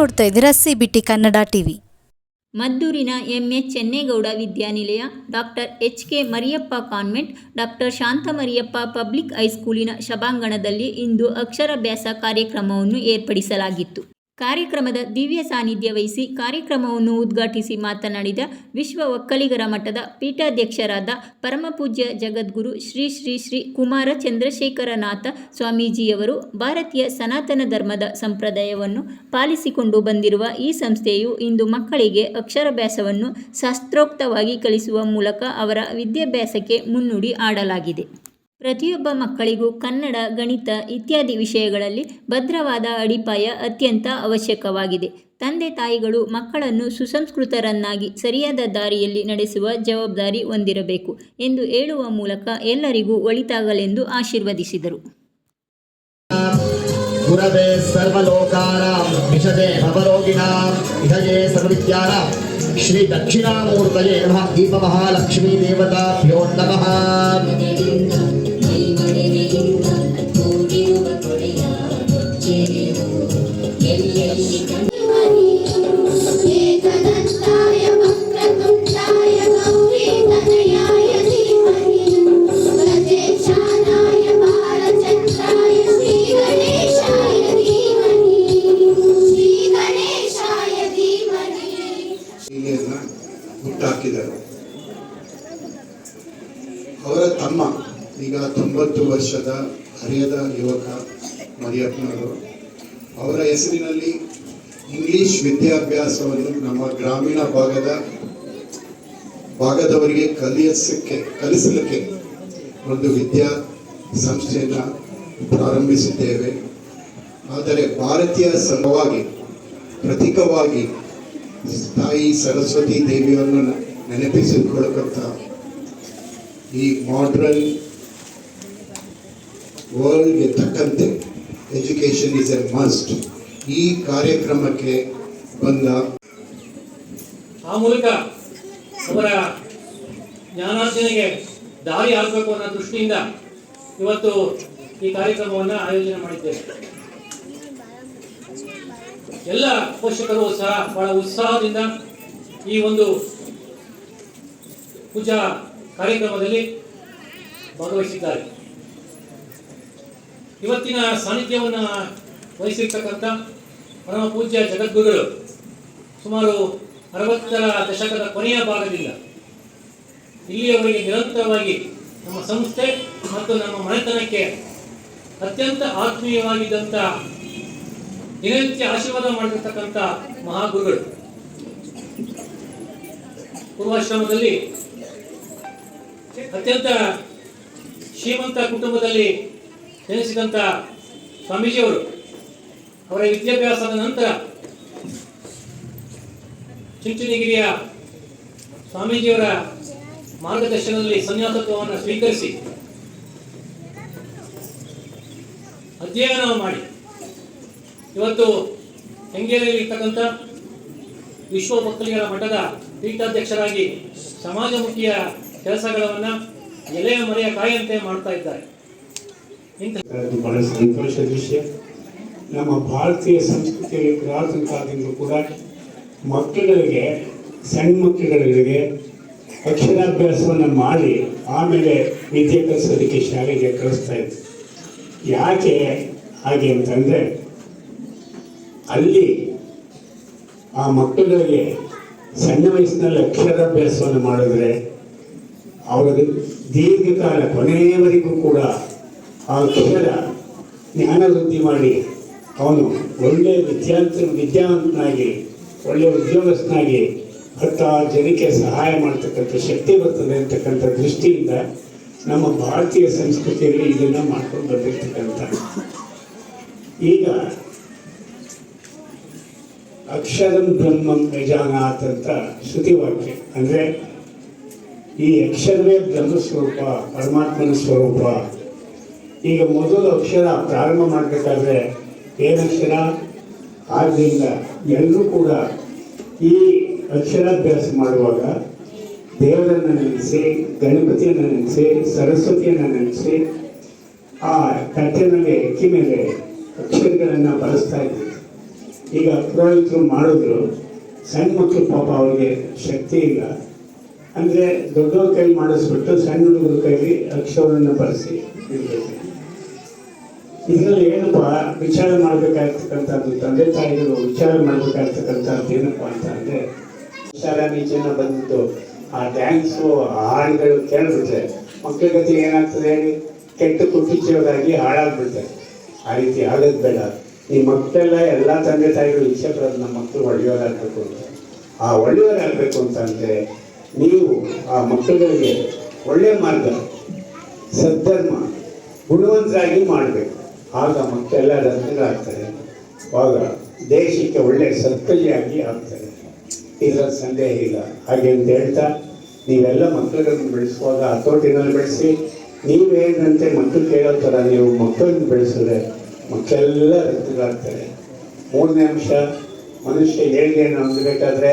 ನೋಡ್ತಾ ಇದ್ದೀರಾ? C Kannada TV ಮದ್ದೂರಿನ M H Chennegowda ವಿದ್ಯಾನಿಲಯ, doctor H K Mariyappa convent, doctor Shantha Mariyappa public ಹೈಸ್ಕೂಲಿನ ಸಭಾಂಗಣದಲ್ಲಿ ಇಂದು ಅಕ್ಷರಾಭ್ಯಾಸ ಕಾರ್ಯಕ್ರಮವನ್ನು ಏರ್ಪಡಿಸಲಾಗಿತ್ತು. ಕಾರ್ಯಕ್ರಮದ ದಿವ್ಯ ಸಾನ್ನಿಧ್ಯ ವಹಿಸಿ ಕಾರ್ಯಕ್ರಮವನ್ನು ಉದ್ಘಾಟಿಸಿ ಮಾತನಾಡಿದ ವಿಶ್ವ ಒಕ್ಕಲಿಗರ ಮಠದ ಪೀಠಾಧ್ಯಕ್ಷರಾದ ಪರಮಪೂಜ್ಯ ಜಗದ್ಗುರು ಶ್ರೀ ಶ್ರೀ ಶ್ರೀ ಕುಮಾರ ಚಂದ್ರಶೇಖರನಾಥ ಸ್ವಾಮೀಜಿಯವರು ಭಾರತೀಯ ಸನಾತನ ಧರ್ಮದ ಸಂಪ್ರದಾಯವನ್ನು ಪಾಲಿಸಿಕೊಂಡು ಬಂದಿರುವ ಈ ಸಂಸ್ಥೆಯು ಇಂದು ಮಕ್ಕಳಿಗೆ ಅಕ್ಷರಾಭ್ಯಾಸವನ್ನು ಶಾಸ್ತ್ರೋಕ್ತವಾಗಿ ಕಲಿಸುವ ಮೂಲಕ ಅವರ ವಿದ್ಯಾಭ್ಯಾಸಕ್ಕೆ ಮುನ್ನುಡಿ ಆಡಲಾಗಿದೆ. ಪ್ರತಿಯೊಬ್ಬ ಮಕ್ಕಳಿಗೂ ಕನ್ನಡ, ಗಣಿತ ಇತ್ಯಾದಿ ವಿಷಯಗಳಲ್ಲಿ ಭದ್ರವಾದ ಅಡಿಪಾಯ ಅತ್ಯಂತ ಅವಶ್ಯಕವಾಗಿದೆ. ತಂದೆ ತಾಯಿಗಳು ಮಕ್ಕಳನ್ನು ಸುಸಂಸ್ಕೃತರನ್ನಾಗಿ ಸರಿಯಾದ ದಾರಿಯಲ್ಲಿ ನಡೆಸುವ ಜವಾಬ್ದಾರಿ ಹೊಂದಿರಬೇಕು ಎಂದು ಹೇಳುವ ಮೂಲಕ ಎಲ್ಲರಿಗೂ ಒಳಿತಾಗಲೆಂದು ಆಶೀರ್ವದಿಸಿದರು. ಶ್ರೀ ದಕ್ಷಿಣಾಮೂರ್ತಯೇ ನಮಃ. ದೀಪ ಮಹಾಲಕ್ಷ್ಮೀ ದೇವತಾ ನಮಃ. ಅವರ ಹೆಸರಿನಲ್ಲಿ ಇಂಗ್ಲಿಷ್ ವಿದ್ಯಾಭ್ಯಾಸವನ್ನು ನಮ್ಮ ಗ್ರಾಮೀಣ ಭಾಗದ ಭಾಗದವರಿಗೆ ಕಲಿಸಕ್ಕೆ ಕಲಿಸಲಿಕ್ಕೆ ಒಂದು ವಿದ್ಯಾ ಸಂಸ್ಥೆಯನ್ನು ಪ್ರಾರಂಭಿಸಿದ್ದೇವೆ. ಆದರೆ ಭಾರತೀಯ ಸಂಘವಾಗಿ, ಪ್ರತೀಕವಾಗಿ ತಾಯಿ ಸರಸ್ವತಿ ದೇವಿಯನ್ನು ನೆನಪಿಸಿಕೊಳ್ಳುವಂಥ ಈ ಮಾಡ್ರನ್ ವರ್ಲ್ಡ್ಗೆ ತಕ್ಕಂತೆ ಎಜುಕೇಶನ್ ಇಸ್ ಎ ಮಸ್ಟ್ ಈ ಕಾರ್ಯಕ್ರಮಕ್ಕೆ ಬಂದ ಆ ಮೂಲಕ ಅವರ ಜ್ಞಾನಾರ್ಜನೆಗೆ ದಾರಿ ಆಗಬೇಕು ಅನ್ನೋ ದೃಷ್ಟಿಯಿಂದ ಇವತ್ತು ಈ ಕಾರ್ಯಕ್ರಮವನ್ನು ಆಯೋಜನೆ ಮಾಡಿದ್ದೇವೆ. ಎಲ್ಲ ಪೋಷಕರು ಸಹ ಬಹಳ ಉತ್ಸಾಹದಿಂದ ಈ ಒಂದು ಪೂಜಾ ಕಾರ್ಯಕ್ರಮದಲ್ಲಿ ಭಾಗವಹಿಸಿದ್ದಾರೆ. ಇವತ್ತಿನ ಸಾನ್ನಿಧ್ಯವನ್ನು ವಹಿಸಿರ್ತಕ್ಕಂಥ ಪರಮ ಪೂಜ್ಯ ಜಗದ್ಗುರುಗಳು ಸುಮಾರು ಅರವತ್ತರ ದಶಕದ ಕೊನೆಯ ಭಾಗದಿಂದ ಇಲ್ಲಿಯವರೆಗೆ ನಿರಂತರವಾಗಿ ನಮ್ಮ ಸಂಸ್ಥೆ ಮತ್ತು ನಮ್ಮ ಮನೆತನಕ್ಕೆ ಅತ್ಯಂತ ಆತ್ಮೀಯವಾಗಿದ್ದಂಥ ದಿನನಿತ್ಯ ಆಶೀರ್ವಾದ ಮಾಡಿರ್ತಕ್ಕಂಥ ಮಹಾಗುರುಗಳು. ಪೂರ್ವಾಶ್ರಮದಲ್ಲಿ ಅತ್ಯಂತ ಶ್ರೀಮಂತ ಕುಟುಂಬದಲ್ಲಿ ಜನಿಸಿದಂಥ ಸ್ವಾಮೀಜಿಯವರು ಅವರ ವಿದ್ಯಾಭ್ಯಾಸದ ನಂತರ ಚುಂಚನಗಿರಿಯ ಸ್ವಾಮೀಜಿಯವರ ಮಾರ್ಗದರ್ಶನದಲ್ಲಿ ಸನ್ಯಾಸತ್ವವನ್ನು ಸ್ವೀಕರಿಸಿ ಅಧ್ಯಯನ ಮಾಡಿ. ಇವತ್ತು ಹೆಂಗೇರಿಯಲ್ಲಿ ವಿಶ್ವ ಒಕ್ಕಲಿಗರ ಮಠದ ಪೀಠಾಧ್ಯಕ್ಷರಾಗಿ ಸಮಾಜಮುಖಿಯ ಕೆಲಸಗಳನ್ನು ಎಲೆಯ ಮರೆಯ ಕಾಯಂತೆ ಮಾಡ್ತಾ ಇದ್ದಾರೆ. ಅದು ಬಹಳ ಸಂತೋಷದ ವಿಷಯ. ನಮ್ಮ ಭಾರತೀಯ ಸಂಸ್ಕೃತಿಯಲ್ಲಿ ಪುರಾತನ ಕಾಲದಿಂದಲೂ ಕೂಡ ಮಕ್ಕಳುಗಳಿಗೆ ಸಣ್ಣ ಮಕ್ಕಳುಗಳಿಗೆ ಅಕ್ಷರಾಭ್ಯಾಸವನ್ನು ಮಾಡಿ ಆಮೇಲೆ ವಿದ್ಯೆ ಕಲಿಸೋದಕ್ಕೆ ಶಾಲೆಗೆ ಕಳಿಸ್ತಾ ಇತ್ತು ಯಾಕೆ ಹಾಗೆ ಅಂತಂದರೆ ಅಲ್ಲಿ ಆ ಮಕ್ಕಳಿಗೆ ಸಣ್ಣ ವಯಸ್ಸಿನಲ್ಲಿ ಅಕ್ಷರಾಭ್ಯಾಸವನ್ನು ಮಾಡಿದ್ರೆ ಅವರಿಗೆ ದೀರ್ಘಕಾಲ ಕೊನೆಯವರೆಗೂ ಕೂಡ ಆ ಅಕ್ಷರ ಜ್ಞಾನ ವೃದ್ಧಿ ಮಾಡಿ ಅವನು ಒಳ್ಳೆಯ ವಿದ್ಯಾರ್ಥಿ ವಿದ್ಯಾವಂತನಾಗಿ ಒಳ್ಳೆಯ ಉದ್ಯೋಗಸ್ಥನಾಗಿ ಹತ್ತಾರು ಜನಕ್ಕೆ ಸಹಾಯ ಮಾಡ್ತಕ್ಕಂಥ ಶಕ್ತಿ ಬರ್ತದೆ ಅಂತಕ್ಕಂಥ ದೃಷ್ಟಿಯಿಂದ ನಮ್ಮ ಭಾರತೀಯ ಸಂಸ್ಕೃತಿಯಲ್ಲಿ ಇದನ್ನು ಮಾಡ್ಕೊಂಡು ಬಂದಿರ್ತಕ್ಕಂಥ. ಈಗ ಅಕ್ಷರಂ ಬ್ರಹ್ಮಂ ಯಜಾನಾಥ್ ಅಂತ ಶ್ರುತಿವಾಕ್ಯ. ಅಂದರೆ ಈ ಅಕ್ಷರವೇ ಬ್ರಹ್ಮ ಸ್ವರೂಪ ಪರಮಾತ್ಮನ ಸ್ವರೂಪ. ಈಗ ಮೊದಲು ಅಕ್ಷರ ಪ್ರಾರಂಭ ಮಾಡಬೇಕಾದ್ರೆ ಏನಕ್ಷರ ಆದ್ದರಿಂದ ಎಲ್ಲರೂ ಕೂಡ ಈ ಅಕ್ಷರಾಭ್ಯಾಸ ಮಾಡುವಾಗ ದೇವರನ್ನು ನೆನೆಸಿ, ಗಣಪತಿಯನ್ನು ನೆನೆಸಿ, ಸರಸ್ವತಿಯನ್ನು ನೆನೆಸಿ, ಆ ಕಟ್ಟೆನಲ್ಲಿ ಎಕ್ಕಿ ಮೇಲೆ ಅಕ್ಷರಗಳನ್ನು ಬಳಸ್ತಾ ಇದ್ದೀವಿ ಈಗ ಪುರೋಹಿತರು ಮಾಡಿದ್ರು, ಸಣ್ಣ ಮಕ್ಕಳು ಪಾಪ ಅವ್ರಿಗೆ ಶಕ್ತಿ ಇಲ್ಲ. ಅಂದರೆ ದೊಡ್ಡವ್ರ ಕೈ ಮಾಡಿಸ್ಬಿಟ್ಟು ಸಣ್ಣ ಹುಡುಗರ ಕೈಲಿ ಅಕ್ಷರವನ್ನು ಬಳಸಿ ಇರಬೇಕು ಇದರಲ್ಲಿ ಏನಪ್ಪ, ವಿಚಾರ ಮಾಡಬೇಕಾಗಿರ್ತಕ್ಕಂಥದ್ದು ತಂದೆ ತಾಯಿಗಳು ವಿಚಾರ ಮಾಡಬೇಕಾಗಿರ್ತಕ್ಕಂಥದ್ದು ಏನಪ್ಪ ಅಂತ ಅಂದರೆ ವಿಚಾರ ನೀಚೆನ ಬಂದಿದ್ದು ಆ ಡ್ಯಾನ್ಸು ಹಾಡುಗಳು ಕೇಳಿಬಿಟ್ರೆ ಮಕ್ಕಳ ಗತಿ ಏನಾಗ್ತದೆ ಹೇಳಿ? ಕೆಟ್ಟ ಕುಟ್ಟಿಚ್ಚೋದಾಗಿ ಹಾಳಾಗ್ಬಿಡ್ತಾರೆ. ಆ ರೀತಿ ಆಗೋದು ಬೇಡ. ಈ ಮಕ್ಕಳೆಲ್ಲ ಎಲ್ಲ ತಂದೆ ತಾಯಿಗಳು ಇಚ್ಛೆ ಪಡೋದು ನಮ್ಮ ಮಕ್ಕಳು ಒಳ್ಳೆಯವರಾಗಬೇಕು ಅಂತ. ಆ ಒಳ್ಳೆಯವರಾಗಬೇಕು ಅಂತಂದರೆ ನೀವು ಆ ಮಕ್ಕಳುಗಳಿಗೆ ಒಳ್ಳೆಯ ಮಾರ್ಗ, ಸದ್ಧರ್ಮ, ಗುಣವಂತರಾಗಿ ಮಾಡಬೇಕು. ಆಗ ಮಕ್ಕಳೆಲ್ಲ ರತ್ನಗಳಾಗ್ತಾರೆ ಆಗ ದೇಶಕ್ಕೆ ಒಳ್ಳೆ ಸತ್ಕಲಿಯಾಗಿ ಆಗ್ತಾರೆ. ಇದರ ಸಂದೇಹ ಇಲ್ಲ. ಹಾಗೆ ಅಂತ ಹೇಳ್ತಾ, ನೀವೆಲ್ಲ ಮಕ್ಕಳನ್ನು ಬೆಳೆಸುವಾಗ ಹತೋಟಿನಲ್ಲಿ ಬೆಳೆಸಿ, ನೀವೇನಂತೆ ಮಕ್ಕಳು ಕೇಳೋ ಥರ ನೀವು ಮಕ್ಕಳನ್ನು ಬೆಳೆಸಿದ್ರೆ ಮಕ್ಕಳೆಲ್ಲ ರತ್ನಗಳಾಗ್ತಾರೆ ಮೂರನೇ ಅಂಶ, ಮನುಷ್ಯ ಏಳಿಗೆಯನ್ನು ಹೊಂದಬೇಕಾದ್ರೆ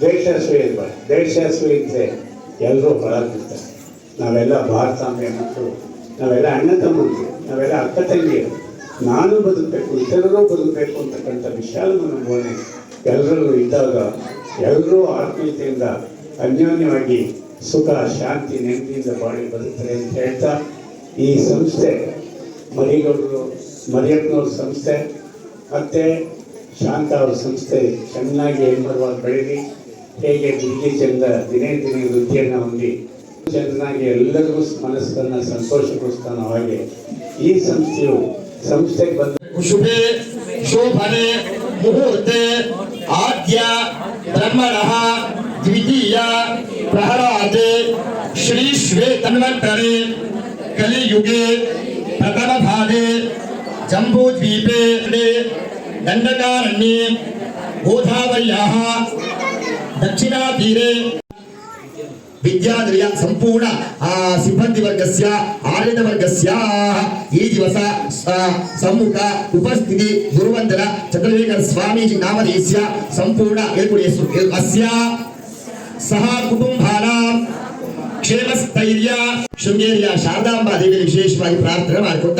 ದ್ವೇಷಾಸು ಇರಬಾರ್ದು ದ್ವೇಷಾಸು ಇದ್ದರೆ ಎಲ್ಲರೂ ಹೊರಗಿರ್ತಾರೆ ನಾವೆಲ್ಲ ಭಾರತಾಂಬೆಯ ಮಕ್ಕಳು. ನಾವೆಲ್ಲ ಅಣ್ಣ ತಮ್ಮಂದಿರು ನಾವೆಲ್ಲ ಅಕ್ಕ ತಂಗಿಯರು ನಾನು ಬದುಕಬೇಕು, ಇತರರು ಬದುಕಬೇಕು ಅಂತಕ್ಕಂಥ ವಿಶಾಲ ಮನೋಭಾವನೆ ಎಲ್ಲರಲ್ಲೂ ಇದ್ದಾಗ ಎಲ್ಲರೂ ಆತ್ಮೀಯತೆಯಿಂದ ಅನ್ಯೋನ್ಯವಾಗಿ ಸುಖ, ಶಾಂತಿ, ನೆಮ್ಮದಿಯಿಂದ ಬಾಳಿ ಬದುಕ್ತಾರೆ ಅಂತ ಹೇಳ್ತಾ ಈ ಸಂಸ್ಥೆ, ಮರಿಗೌಡರು, ಮರಿಯಪ್ಪನವ್ರ ಸಂಸ್ಥೆ, ಮತ್ತು ಶಾಂತ ಅವ್ರ ಸಂಸ್ಥೆ ಚೆನ್ನಾಗಿ ಹೆಮ್ಮರವಾಗಿ ಬೆಳೀಲಿ. ಹೇಗೆ ದಿಗ್ಗಜದಿಂದ ದಿನೇ ದಿನೇ ವೃದ್ಧಿಯನ್ನು ಹೊಂದಿ ಚೆನ್ನಾಗಿ ಎಲ್ಲರಿಗೂ ಮನಸ್ಸನ್ನು ಸಂತೋಷಗೊಳಿಸ್ತಾನೋ ಹಾಗೆ ಈ ಸಂಸ್ಥೆಯು ಸಂಸ್ಥೆಗೆ ಬಂದ ಶುಭೆ ಶೋಭನೆ ಮುಹೂರ್ತೆ ಆದ್ಯ ಬ್ರಹ್ಮಣಃ ದ್ವಿತೀಯ ಪ್ರಹರಾತೆ ಶ್ರೀ ಶ್ವೇತನ್ವಂತರೆ ಕಲಿಯುಗೆ ಪ್ರಥಮ ಭಾಗೆ ಜಂಬೂದ್ವೀಪೆ ದಂಡಕಾರಣ್ಯೆ ಗೋದಾವರ್ಯಾः ದಕ್ಷಿಣಾತೀರೆ ವಿದ್ಯಾಲಯ ಸಂಪೂರ್ಣ ಆ ಸಿಬ್ಬಂದಿ ವರ್ಗಸ್ಯ ಆಡಳಿತ ವರ್ಗಸ್ಯ ಈ ದಿವಸ ಸ- ಸಮ್ಮುಖ ಉಪಸ್ಥಿತಿ ಗುರುವಂದರ ಚಂದ್ರಶೇಖರ ಸ್ವಾಮೀಜಿ ನಾಮಧೇಯಸ್ಯ ಸಂಪೂರ್ಣ ಹೇಳ್ಕೊಡಿ ಹೆಸರು ಹೇಳ್- ಅಸ್ಯ ಸಹ ಕುಟುಂಬಾನಾಂ ಕ್ಷೇಮಸ್ಥೈರ್ಯ ಶೃಂಗೇರಿಯ ಶಾರದಾಂಬಾ ದೇವಿಯ ವಿಶೇಷವಾಗಿ ಪ್ರಾರ್ಥನೆ ಮಾಡಿಕೊಟ್ಟ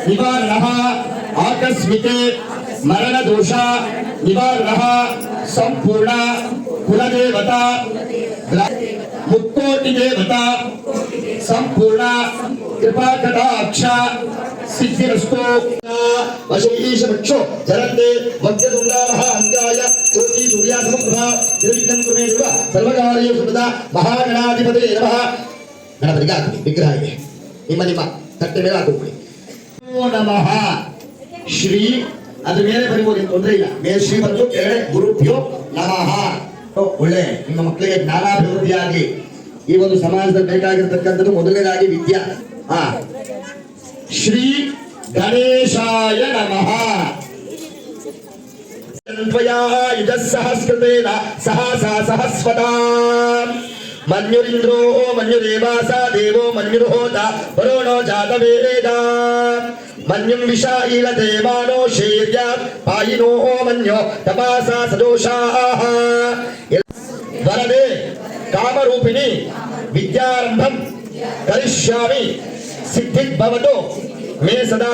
ಸಹ ಕುಟುಂಬಾನಾಂ ದೋಷ ನಿವಾರಣ ದಂಡಾಂತರ ದೋಷ ನಿವಾರಣ ಆಕಸ್ಮಿಕ ಮರಣ ದೋಷ ನಿವಾರಣ ಸಂಪೂರ್ಣ ಕುಲದೇವತಾ ಮುಕ್ಕೋಟಿ ದೇವತಾ ಸಂಪೂರ್ಣ ಕೃಪಾ ಕಟಾಕ್ಷ ಸಿದ್ಧಿರಸ್ತು ವಶೀಶ ವಕ್ಷೋ ಜರಂತೆ ವಕ್ಯದುಂಡಾಹ ಅಂತ್ಯಾಯ ಕೋಟಿ ಸೂರ್ಯ ಸಮಪ್ರಭಾ ನಿರ್ವಿಘ್ನಂ ಕುರುಮೇ ದೇವ ಸರ್ವಕಾರ್ಯೇಷು ಸರ್ವದಾ ಮಹಾಗಣಾಧಿಪತಿ ನಮಃ ಗಣಪತಿಗೆ ಹಾಕಿ ವಿಗ್ರಹ ಇದೆ ನಿಮ್ಮ ನಿಮ್ಮ ತಟ್ಟೆ ಮೇಲೆ ಹಾಕೋಬಿಡಿ ನಮಃ. ಶ್ರೀ ಅದ್ರ ಮೇಲೆ ಬರಿಬೋದು ತೊಂದರೆ ಇಲ್ಲ. ಮೇಲೆ ಶ್ರೀ ಬಂದು ಕೆಳಗಡೆ ಗುರುಭ್ಯೋ ನಮಃ. ಒಳ್ಳೆ. ನಿಮ್ಮ ಮಕ್ಕಳಿಗೆ ಜ್ಞಾನಾಭಿವೃದ್ಧಿ ಆಗಲಿ ಈ ಒಂದು ಸಮಾಜದಲ್ಲಿ ಬೇಕಾಗಿರ್ತಕ್ಕಂಥದ್ದು ಮೊದಲನೇದಾಗಿ ವಿದ್ಯಾ. ಆ. ಶ್ರೀ ಗಣೇಶಾಯ ನಮಃ. ಸಹಸ್ರತೇನ, ಸಹಸ ಸಹ ಸಹಸ್ವತಾ. మన్యురింద్రో మన్యురేవాస దేవో మన్యుర్హోత వరుణో జాతవేద మన్యం విషాయిల దేవానో శేర్య పాయినో మన్యో తపాసా సదోషా వరదే కామరూపిణి విద్యారంభం కరిష్యామి సిద్ధిద్భవతో మే సదా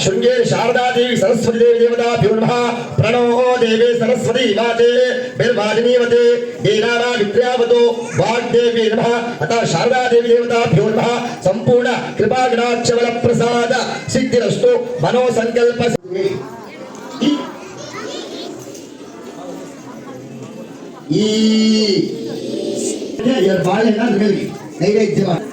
శృంగేరి శారదాదేవి సరస్వతిదేవి దేవతాభ్యో నమ ప్రణో దేవే సరస్వతి వాచే బిర్వాదినీవతే దీనానా విద్యావతో వాగ్దేవి నమః అత శారదాదేవి దేవతాభ్యో నమ సంపూర్ణ కృపాగ్రాక్షవల ప్రసాద సిద్ధిరస్తు మనో సంకల్ప ఈ ಬಾಳೆನ ನೈವೇದ್ಯ ಮಾಡಿ